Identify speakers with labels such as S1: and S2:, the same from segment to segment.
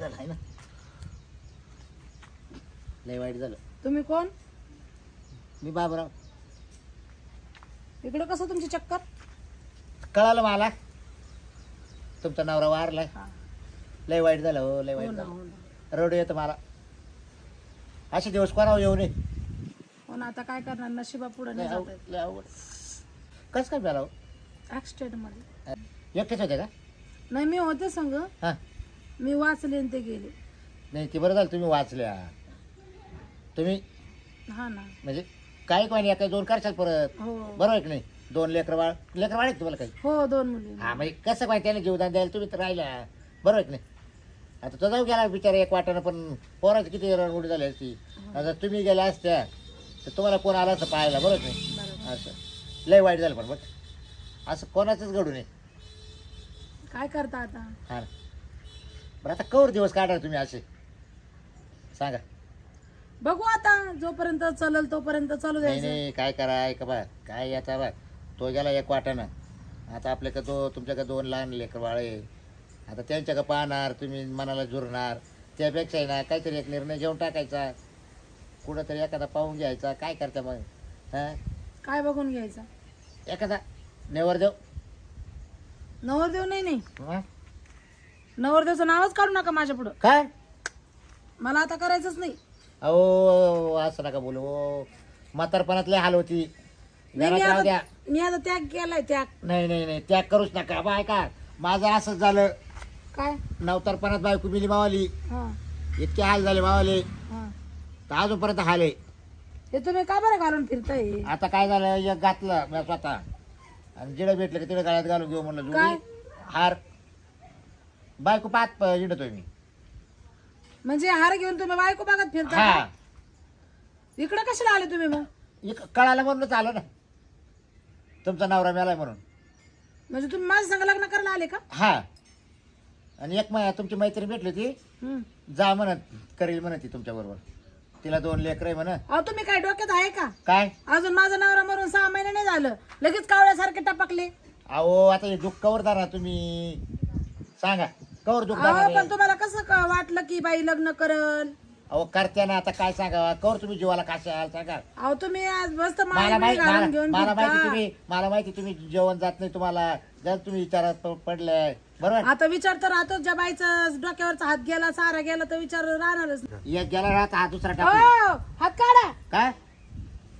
S1: वाईट झालं आहे ना? लय वाईट झालं.
S2: तुम्ही कोण?
S1: मी बाबराव.
S2: इकडं कसं तुमची चक्कर?
S1: कळालं मला. तुमचा नवरा वारलाय.
S2: हा.
S1: लय वाईट झालं हो लय
S2: हो
S1: वाईट
S2: ना
S1: झालं.
S2: हो ना.
S1: रडू येतं मला. असे दिवस कोणावर येऊ नये.
S2: हो ना आता काय करणार? नशिबा पुढे
S1: लय
S2: नाही
S1: अवघड लय अवघड. कसं काय झालं? हो?
S2: ऍक्सिडेंटमध्ये.
S1: एकटेच होते का?
S2: नाही मी होते संग.
S1: हां.
S2: मी वाचले आणि ते गेले.
S1: नाही ते बरं झालं तुम्ही वाचल्या. तुम्ही
S2: हा ना.
S1: म्हणजे काय कोणी काही दोन करशाल परत.
S2: हो.
S1: बरोबर आहे की नाही? दोन लेकर बाळ लेकर बाळ आहेत तुम्हाला काही?
S2: हो दोन मुली
S1: हा म्हणजे कसं माहिती त्याने जीवदान द्यायला तुम्ही तर राहिल्या बरोबर आहे की नाही? आता तो जाऊ गेला बिचारा एक वाटानं पण पोराची किती रणउडी झाली असती. आता तुम्ही गेल्या असत्या तर तुम्हाला कोण आला असं पाहायला बरोबर आहे की नाही?
S2: बरोबर.
S1: असं. लय वाईट झालं पण बघ. असं कोणाचंच घडू नये.
S2: काय करता आता?
S1: हा. बरं आता कवर दिवस काढणार तुम्ही असे. सांगा.
S2: बघू आता जोपर्यंत चलल तोपर्यंत चालू
S1: नाही
S2: द्यायचं.
S1: नाही काय करा का बा काय आता बा तो गेला एक वाटानं आता आपल्याकडे दो तुमच्याकडे दोन लहान लेकर बाळे आता त्यांच्याकडे पाहणार तुम्ही मनाला जुरणार. त्यापेक्षा आहे ना काहीतरी एक निर्णय घेऊन टाकायचा. कुठंतरी एखादा पाहून घ्यायचा. काय करता मग? हां?
S2: काय बघून घ्यायचं?
S1: एखादा नेवर देव.
S2: नवरदेव नाही नाही.
S1: हं?
S2: नवरदेवचं नावच काढू नका माझ्या पुढं
S1: काय?
S2: मला आता करायचंच नाही.
S1: अहो असं नका बोलू. हो. म्हातारपणातले हाल होती.
S2: नाही, मी
S1: राहू द्या.
S2: आता मी आता त्याग केलाय त्याग.
S1: नाही नाही नाही त्याग करूच नका. बाय का? माझं असंच झालं.
S2: काय?
S1: नवतारपणात बायको मिली मावाली
S2: हा.
S1: इतके हाल झाले मावाले
S2: हा.
S1: तर अजूनपर्यंत हाल. आहे
S2: हे तुम्ही का बरं घालून फिरताय?
S1: आता काय झालं? एक घातलं मी स्वतः. आणि जिडं भेटलं की तिडं गळ्यात घालून घेऊ म्हणलं
S2: काय?
S1: जुडी हार. बायको पाहत जिडतोय मी.
S2: म्हणजे हार घेऊन तुम्ही बायको बघत फिरता
S1: हा?
S2: इकडे कशाला आले तुम्ही मग?
S1: एक कळालं म्हणूनच आलं ना. तुमचा नवरा मेलाय म्हणून.
S2: म्हणजे तुम्ही माझ्या संग लग्न करायला आले का?
S1: हा. आणि एक मै तुमची मैत्रीण भेटली ती.
S2: हम्म.
S1: जा म्हणत करेल म्हणत ती तुमच्या बरोबर तिला दोन लेकर आहे म्हण
S2: अहो तुम्ही काय डोक्यात आहे का?
S1: काय?
S2: अजून माझा नवरा मरून सहा महिने नाही झालं. लगेच कावळ्यासारखे टपकले.
S1: अहो आता हे दुःख कवर धरा तुम्ही. सांगा. कवर
S2: अहो पण? तुम्हाला कसं क- वाटलं की बाई लग्न करल
S1: अहो करत्या ना आता काय सांगा? कवर तुम्ही जीवाला काशाल सांगा?
S2: अहो तुम्ही आज मस्त
S1: मला
S2: माळी
S1: माहिती
S2: घालून
S1: मला
S2: घेऊन
S1: मला माहिती
S2: फिरता.
S1: तुम्ही मला माहिती तुम्ही जेवण जात नाही तुम्हाला. जर तुम्ही विचारात प- पडले बरोबर?
S2: आता विचार तर राहतो ज्या बाईचा डोक्यावरचा हात गेला सारा गेला तर विचार राहणारच
S1: एक गेला राहत हा दुसरा टाकू
S2: अहो, हात काढा.
S1: काय?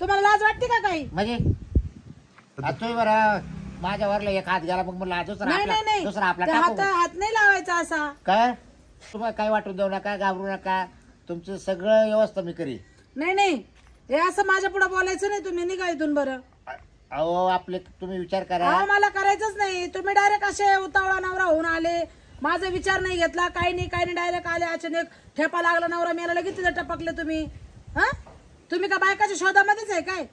S2: तुम्हाला लाज वाटते का काही?
S1: म्हणजे? आता तुम्ही बरं माझ्या वरला एक हात गेला मग म्हणलं हा दुसरा
S2: नाही नाही
S1: आपला
S2: नाही
S1: दुसरा आपला
S2: त्या
S1: टाकू.
S2: हात हात नाही लावायचा असा.
S1: काय? तुम्हाला काय वाटून देऊ नका घाबरू नका. तुमचं सगळं व्यवस्था मी करी
S2: नाही नाही. हे असं माझ्या पुढे बोलायचं नाही तुम्ही निघा इथून बरं.
S1: अहो आपले तुम्ही विचार करा.
S2: अहो मला करायचंच नाही. तुम्ही डायरेक्ट असे उतावळा नवरा होऊन आले. माझा विचार नाही घेतला. काही नाही काही नाही. डायरेक्ट आले अचानक ठेपा लागला नवरा मेला लगेच तिथे टपकले तुम्ही. हा? तुम्ही का बायकाच्या शोधामध्येच आहे काय?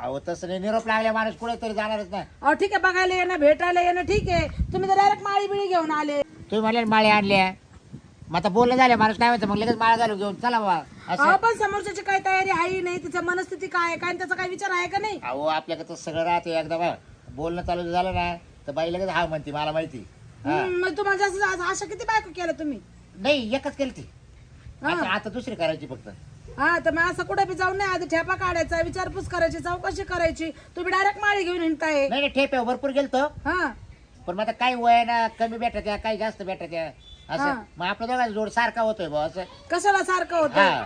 S1: अहो तसं नाही. निरोप लागल्या माणूस कुठे तरी जाणारच ना
S2: अहो ठीक आहे बघायला येणं भेटायला येणं ठीक आहे. तुम्ही तर डायरेक्ट माळी बिळी घेऊन आले.
S1: तुम्ही म्हणले माळे आणल्या. मग आता बोलणं झालं माणूस काय म्हणतो? मग लगेच माळा घालून घेऊन चला बाबा असं.
S2: पण समोरच्याची काय तयारी आहे नाही तिच्या मनस्थिती काय आहे, काय आणि त्याचा काय विचार आहे का नाही?
S1: अहो आपल्याकडे तर सगळं राहते एकदा बा. बोलणं चालू झालं ना तर बाई लगेच हा म्हणते मला माहिती. हा.
S2: हम्म, मग तुम्हाला जास्त किती बायको केलं तुम्ही?
S1: नाही एकच केली ती
S2: हा.
S1: आता आता दुसरी करायची फक्त.
S2: हा तर मग असं कुठे बी जाऊन नाही आधी ठेपा काढायचा विचारपूस करायची चौकशी करायची. तुम्ही डायरेक्ट माळी घेऊन हिंडताय.
S1: नाही नाही ठेप आहे, भरपूर गेलतो.
S2: हा.
S1: पण मग आता काही वय ना कमी भेटत आहे काही जास्त भेटत आहे.
S2: हा.
S1: असं मग आपल्या दोघांचा जोड सारखा होतोय बा असं
S2: कशाला सारखं होतं
S1: हा.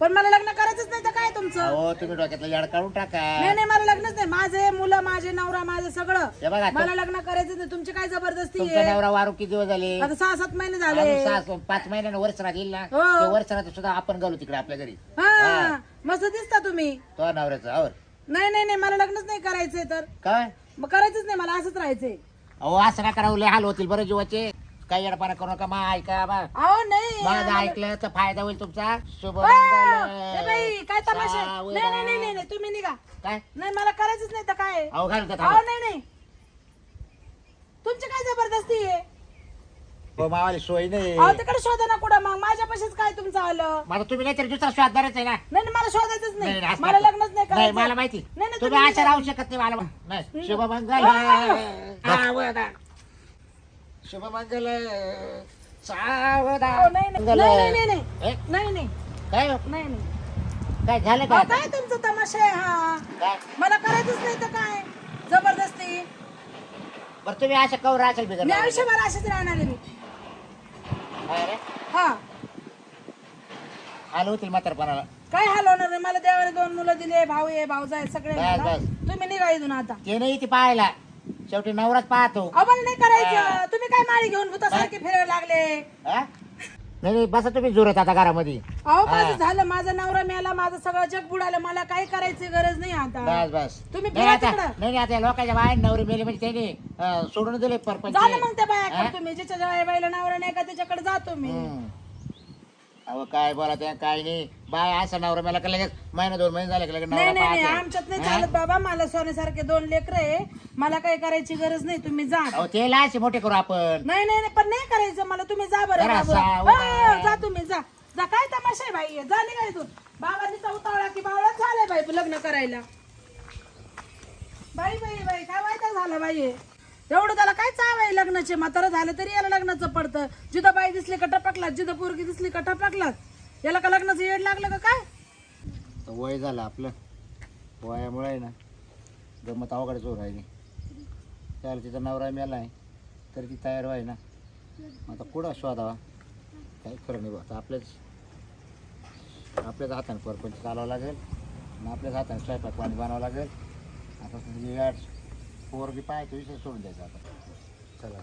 S2: पण मला लग्न करायचंच नाही तर काय तुमचं?
S1: अहो तुम्ही डोक्यातलं याड काढून टाका.
S2: नाही नाही मला लग्नच नाही. माझे मुलं माझे नवरा माझे सगळं.
S1: हे बघा तो-
S2: मला लग्न करायचं नाही. तुमची काय जबरदस्ती
S1: तुमचा
S2: आहे?
S1: नवरा वारू किती दिवस झाले?
S2: आता सहा सात महिने झाले.
S1: अजून सहा पाच महिन्यानं वर्षरात येईल ना?
S2: हो.
S1: ते वर्षरात सुद्धा आपण घालू तिकडे आपल्या घरी.
S2: हा मस्त दिसता तुम्ही.
S1: तो नवऱ्याचं आवर.
S2: नाही नाही नाही मला लग्नच नाही करायचंय तर.
S1: काय?
S2: मग करायचंच नाही मला असंच राहायचंय.
S1: अहो असं ना करावं लय हाल होतील बरं जीवाचे. काही येडपाना करू नका मा ऐका बा
S2: अहो नाही
S1: माझं ऐकलं तर फायदा होईल तुमचा. शुभ
S2: अ, ए बाई काय तमाशा? आहे? नाही नाही नाही नाही नाही, तुम्ही निघा.
S1: काय?
S2: नाही मला करायचंच नाही तर काय? आहे?
S1: अहो
S2: नाही नाही. तुमची काय जबरदस्ती आहे?
S1: हो मावाली सोय नाही.
S2: अहो तिकडे शोधा ना कुठं मग. काय तुमचं आलं?
S1: मला तुम्ही दुसरा आहे ना?
S2: नाही नाही, मला शोधायचंच
S1: नाही,
S2: नाही
S1: नाही, असं
S2: मला. लग्नच नाही
S1: नाही
S2: करायचं.
S1: मला माहिती.
S2: नाही नाही
S1: तुम्ही
S2: तुम्ही
S1: राहू शकत नाही मला. नाही. शुभमंगल सावधान.
S2: अहो, नाही नाही.
S1: झालं.
S2: नाही नाही नाही
S1: ए,
S2: नाही नाही.
S1: काय? हो?
S2: नाही नाही.
S1: काय झालं
S2: अहो,
S1: काय
S2: काय तुमचा तमाशा आहे हा.
S1: काय?
S2: मला करायचंच नाही तर काय? जबरदस्ती.
S1: बरं तुम्ही अशा कवर असेल बिगर?
S2: मी आयुष्यभर अशीच राहणार आहे मी.
S1: रे?
S2: हा.
S1: आलो होतील म्हातारपणाला.
S2: काय हाल होणार नाही मला देवाने दोन मुलं दिले भाऊ आहे भाऊजा आहे सगळे
S1: बस,
S2: मला.
S1: बस.
S2: तुम्ही निघा इथून आता.
S1: ते नाही ती पाहायला. शेवटी नवराच पाहतो.
S2: अहो मला नाही करायचं. तुम्ही काय माळी घेऊन भूतासारखे फिरायला लागले
S1: हा? नाही नाही बसा तुम्ही जोरात आता घरामध्ये
S2: अहो माझं झालं माझा नवरा मेला माझं सगळं जग बुडालं मला काही करायची गरज नाही आता
S1: बस बस
S2: तुम्ही
S1: नाही
S2: फिरा
S1: आता
S2: तिकडं.
S1: नाही नाही, आता लोकांच्या बाहेर नवरे मेले म्हणजे त्यांनी अं, सोडून दिले परपंच
S2: झालं मग त्या? बायाकडे तुम्ही ज्याच्या ज्या बाईला नवरा नाही का त्याच्याकडे जातो मी
S1: हम्म. अहो काय बोला त्या काय नाही. बाय असं नवरा मला का लगेच? महिना दोन महिने झाले का लगेच
S2: नाही
S1: नवरा
S2: नाही नाही
S1: पाहतो.
S2: आमच्यात नाही? चालत बाबा. मला सोन्यासारखे दोन लेकर आहे. मला काही करायची गरज नाही. तुम्ही जा.
S1: अहो ते मोठे करू आपण.
S2: नाही नाही नाही, पण नाही करायचं मला. तुम्ही जा बरं
S1: जरा.
S2: हो, जा तुम्ही जा. जा काय तमाशा आहे बाई? जा निघा इथून. बाबांनी उतावळा की बावळा झालाय बाई लग्न करायला. बाई बाई बाई काय वाईट झालं बाई? हे? एवढं त्याला काय चाव आहे लग्नाचे? म्हातारं झालं तरी याला लग्नाचं पडतं. जिथं बाई दिसली का टपकलात जिथं पोरगी दिसली का टपकलात. याला का लग्नाचं येड लागलं का काय?
S1: तर वय झालं आपलं. वयामुळे आहे ना गमत अवघड जोर राहिली. त्याला तिचा नवरा मेला आहे तरी ती तयार व्हाय ना. आता कुठं शोधावा? काही खरं नाही बा आता आपल्याच आपल्याच हाताने परपंच चालावं लागेल. आणि आपल्याच हाताने स्वयंपाक पाणी बनवावं लागेल. आता तुझी पोरगी पाहायचं विषय सोडून द्यायचा आता. चला.